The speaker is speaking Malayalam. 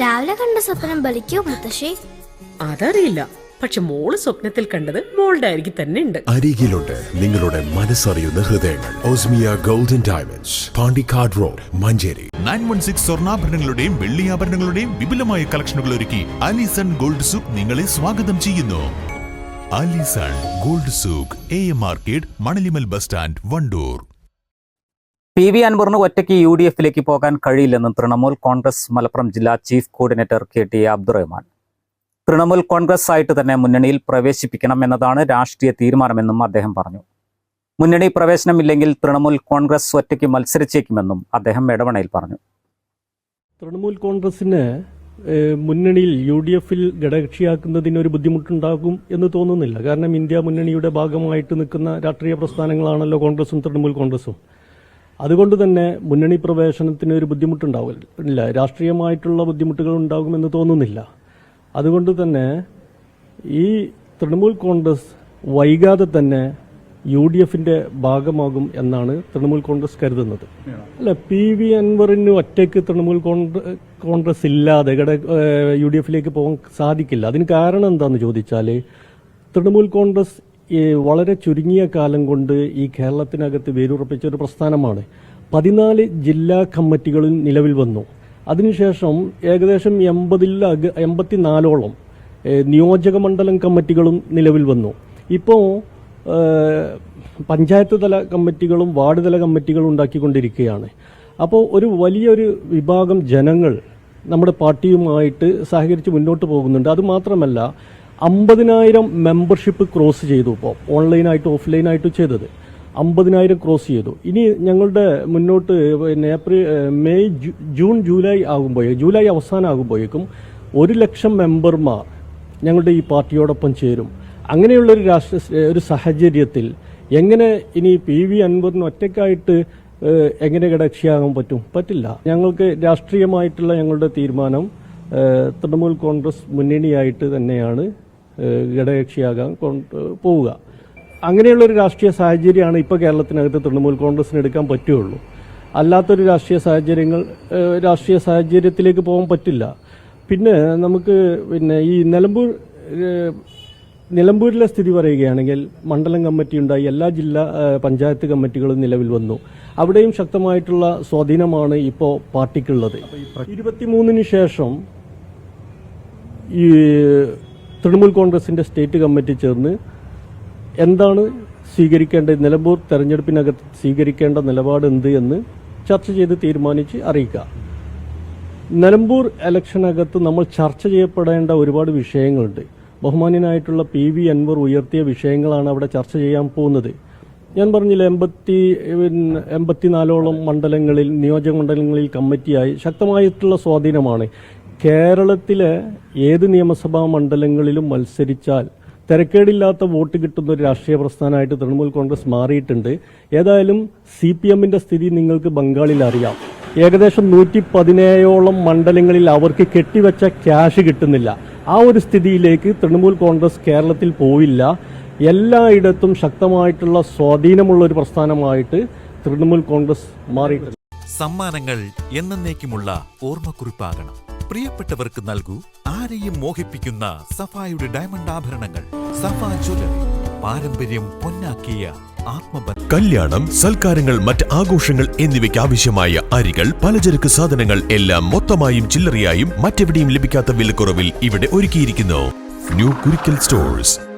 രാവിലെ കണ്ട സ്വപ്നം ബലിക്കോ മുത്തശ്ശി? അതറിയില്ല. പക്ഷെ മോൾ സ്വപ്നത്തിൽ കണ്ടത് മോളുടെ അരികിൽ തന്നെ ഉണ്ട്. അരികിലുണ്ട് നിങ്ങളുടെ മനസ്സറിയുന്ന ഹൃദയങ്ങൾ. Osmiya golden diamonds Pandikkad road Manjeri. Nine one six സ്വർണാഭരണങ്ങളുടെയും വെള്ളിയാഭരണങ്ങളുടെയും വിപുലമായ കളക്ഷനുകൾ ഒരുക്കി അലിസൺ ഗോൾഡ് സൂക്ക് നിങ്ങളെ സ്വാഗതം ചെയ്യുന്നു. Allison gold souk A M market Manalimal bus stand Wandoor. P V അൻവറിന് ഒറ്റയ്ക്ക് യു ഡി എഫിലേക്ക് പോകാൻ കഴിയില്ലെന്നും തൃണമൂൽ കോൺഗ്രസ് മലപ്പുറം ജില്ലാ chief coordinator K T Abdurahman. Trinamool Congress ആയിട്ട് തന്നെ മുന്നണിയിൽ പ്രവേശിപ്പിക്കണം എന്നതാണ് രാഷ്ട്രീയ തീരുമാനമെന്നും അദ്ദേഹം പറഞ്ഞു. മുന്നണി പ്രവേശനമില്ലെങ്കിൽ തൃണമൂൽ കോൺഗ്രസ് ഒറ്റയ്ക്ക് മത്സരിച്ചേക്കുമെന്നും അദ്ദേഹം എടവണയിൽ പറഞ്ഞു. തൃണമൂൽ കോൺഗ്രസിന് മുന്നണിയിൽ യു ഡി എഫിൽ ഘടകക്ഷിയാക്കുന്നതിന് ഒരു ബുദ്ധിമുട്ടുണ്ടാകും എന്ന് തോന്നുന്നില്ല. കാരണം ഇന്ത്യ മുന്നണിയുടെ ഭാഗമായിട്ട് നിൽക്കുന്ന രാഷ്ട്രീയ പ്രസ്ഥാനങ്ങളാണല്ലോ കോൺഗ്രസും തൃണമൂൽ കോൺഗ്രസും. അതുകൊണ്ട് തന്നെ മുന്നണി പ്രവേശനത്തിന് ഒരു ബുദ്ധിമുട്ടുണ്ടാവില്ല രാഷ്ട്രീയമായിട്ടുള്ള ബുദ്ധിമുട്ടുകൾ ഉണ്ടാകുമെന്ന് തോന്നുന്നില്ല. അതുകൊണ്ട് തന്നെ ഈ തൃണമൂൽ കോൺഗ്രസ് വൈകാതെ തന്നെ യു ഡി എഫിന്റെ ഭാഗമാകും എന്നാണ് തൃണമൂൽ കോൺഗ്രസ് കരുതുന്നത്. അല്ല പി വി അൻവറിന് ഒറ്റയ്ക്ക് തൃണമൂൽ കോൺഗ്രസ് ഇല്ലാതെ ഘടക യു ഡി എഫിലേക്ക് പോകാൻ സാധിക്കില്ല. അതിന് കാരണം എന്താണെന്ന് ചോദിച്ചാൽ തൃണമൂൽ കോൺഗ്രസ് വളരെ ചുരുങ്ങിയ കാലം കൊണ്ട് ഈ കേരളത്തിനകത്ത് വേരുറപ്പിച്ച ഒരു പ്രസ്ഥാനമാണ്. പതിനാല് ജില്ലാ കമ്മിറ്റികളിൽ നിലവിൽ വന്നു. അതിനുശേഷം ഏകദേശം എൺപതിൽ എൺപത്തിനാലോളം നിയോജക മണ്ഡലം കമ്മിറ്റികളും നിലവിൽ വന്നു. ഇപ്പോൾ പഞ്ചായത്ത് തല കമ്മിറ്റികളും വാർഡ് തല കമ്മിറ്റികളും ഉണ്ടാക്കിക്കൊണ്ടിരിക്കുകയാണ്. അപ്പോൾ ഒരു വലിയൊരു വിഭാഗം ജനങ്ങൾ നമ്മുടെ പാർട്ടിയുമായിട്ട് സഹകരിച്ച് മുന്നോട്ട് പോകുന്നുണ്ട്. അതുമാത്രമല്ല അമ്പതിനായിരം മെമ്പർഷിപ്പ് ക്രോസ് ചെയ്തു ഇപ്പോൾ ഓൺലൈനായിട്ട് ഓഫ്ലൈനായിട്ട് ചെയ്തത്. അമ്പതിനായിരം ക്രോസ് ചെയ്തു. ഇനി ഞങ്ങളുടെ മുന്നോട്ട് പിന്നെ ഏപ്രിൽ മെയ് ജൂൺ ജൂലൈ ആകുമ്പോഴേ ജൂലൈ അവസാനം ആകുമ്പോഴേക്കും ഒരു ലക്ഷം മെമ്പർമാർ ഞങ്ങളുടെ ഈ പാർട്ടിയോടൊപ്പം ചേരും. അങ്ങനെയുള്ളൊരു രാഷ്ട്ര ഒരു സാഹചര്യത്തിൽ എങ്ങനെ ഇനി പി വി അൻവറിന് ഒറ്റയ്ക്കായിട്ട് എങ്ങനെ കടക്ഷിയാകാൻ പറ്റും? പറ്റില്ല. ഞങ്ങൾക്ക് രാഷ്ട്രീയമായിട്ടുള്ള ഞങ്ങളുടെ തീരുമാനം തൃണമൂൽ കോൺഗ്രസ് മുന്നണിയായിട്ട് തന്നെയാണ്. ഘടകകക്ഷിയാകാൻ കൊണ്ട് പോവുക. അങ്ങനെയുള്ളൊരു രാഷ്ട്രീയ സാഹചര്യമാണ് ഇപ്പോൾ കേരളത്തിനകത്ത് തൃണമൂൽ കോൺഗ്രസിന് എടുക്കാൻ പറ്റുകയുള്ളൂ അല്ലാത്തൊരു രാഷ്ട്രീയ സാഹചര്യങ്ങൾ രാഷ്ട്രീയ സാഹചര്യത്തിലേക്ക് പോകാൻ പറ്റില്ല. പിന്നെ നമുക്ക് പിന്നെ ഈ നിലമ്പൂർ നിലമ്പൂരിലെ സ്ഥിതി പറയുകയാണെങ്കിൽ മണ്ഡലം കമ്മിറ്റി ഉണ്ടായി എല്ലാ ജില്ലാ പഞ്ചായത്ത് കമ്മിറ്റികളും നിലവിൽ വന്നു. അവിടെയും ശക്തമായിട്ടുള്ള സ്വാധീനമാണ് ഇപ്പോൾ പാർട്ടിക്കുള്ളത്. ഇരുപത്തിമൂന്നിന് ശേഷം ഈ തൃണമൂൽ കോൺഗ്രസിന്റെ സ്റ്റേറ്റ് കമ്മിറ്റി ചേർന്ന് എന്താണ് സ്വീകരിക്കേണ്ട നിലമ്പൂർ തെരഞ്ഞെടുപ്പിനകത്ത് സ്വീകരിക്കേണ്ട നിലപാട് എന്ത് എന്ന് ചർച്ച ചെയ്ത് തീരുമാനിച്ച് അറിയിക്കുക നിലമ്പൂർ ഇലക്ഷനകത്ത് നമ്മൾ ചർച്ച ചെയ്യപ്പെടേണ്ട ഒരുപാട് വിഷയങ്ങളുണ്ട്. ബഹുമാന്യനായിട്ടുള്ള പി വി അൻവർ ഉയർത്തിയ വിഷയങ്ങളാണ് അവിടെ ചർച്ച ചെയ്യാൻ പോകുന്നത്. ഞാൻ പറഞ്ഞില്ല എൺപത്തി എൺപത്തിനാലോളം മണ്ഡലങ്ങളിൽ നിയോജക മണ്ഡലങ്ങളിൽ കമ്മിറ്റിയായി ശക്തമായിട്ടുള്ള സ്വാധീനമാണ്. കേരളത്തിലെ ഏത് നിയമസഭാ മണ്ഡലങ്ങളിലും മത്സരിച്ചാൽ തിരക്കേടില്ലാത്ത വോട്ട് കിട്ടുന്ന ഒരു രാഷ്ട്രീയ പ്രസ്ഥാനമായിട്ട് തൃണമൂൽ കോൺഗ്രസ് മാറിയിട്ടുണ്ട്. ഏതായാലും സി പി എമ്മിന്റെ സ്ഥിതി നിങ്ങൾക്ക് ബംഗാളിൽ അറിയാം. ഏകദേശം നൂറ്റി പതിനേഴോളം മണ്ഡലങ്ങളിൽ അവർക്ക് കെട്ടിവെച്ച ക്യാഷ് കിട്ടുന്നില്ല. ആ ഒരു സ്ഥിതിയിലേക്ക് തൃണമൂൽ കോൺഗ്രസ് കേരളത്തിൽ പോയില്ല. എല്ലായിടത്തും ശക്തമായിട്ടുള്ള സ്വാധീനമുള്ള ഒരു പ്രസ്ഥാനമായിട്ട് തൃണമൂൽ കോൺഗ്രസ് മാറിയിട്ടുണ്ട്. സമ്മാനങ്ങൾ എന്നേക്കുമുള്ള ഓർമ്മക്കുറിപ്പാകണം. പ്രിയപ്പെട്ടവർക്ക് നൽകൂ ആരെയും മോഹിപ്പിക്കുന്ന സഫായുടെ ഡയമണ്ട് ആഭരണങ്ങൾ. സഫാ ജ്വല്ലറി. പാരമ്പര്യം പൊന്നാക്കിയ കല്യാണം സൽക്കാരങ്ങൾ മറ്റ് ആഘോഷങ്ങൾ എന്നിവയ്ക്ക് ആവശ്യമായ അരികൾ പലചരക്ക് സാധനങ്ങൾ എല്ലാം മൊത്തമായും ചില്ലറയായും മറ്റെവിടെയും ലഭിക്കാത്ത വിലക്കുറവിൽ ഇവിടെ ഒരുക്കിയിരിക്കുന്നു. New Kurikkal stores.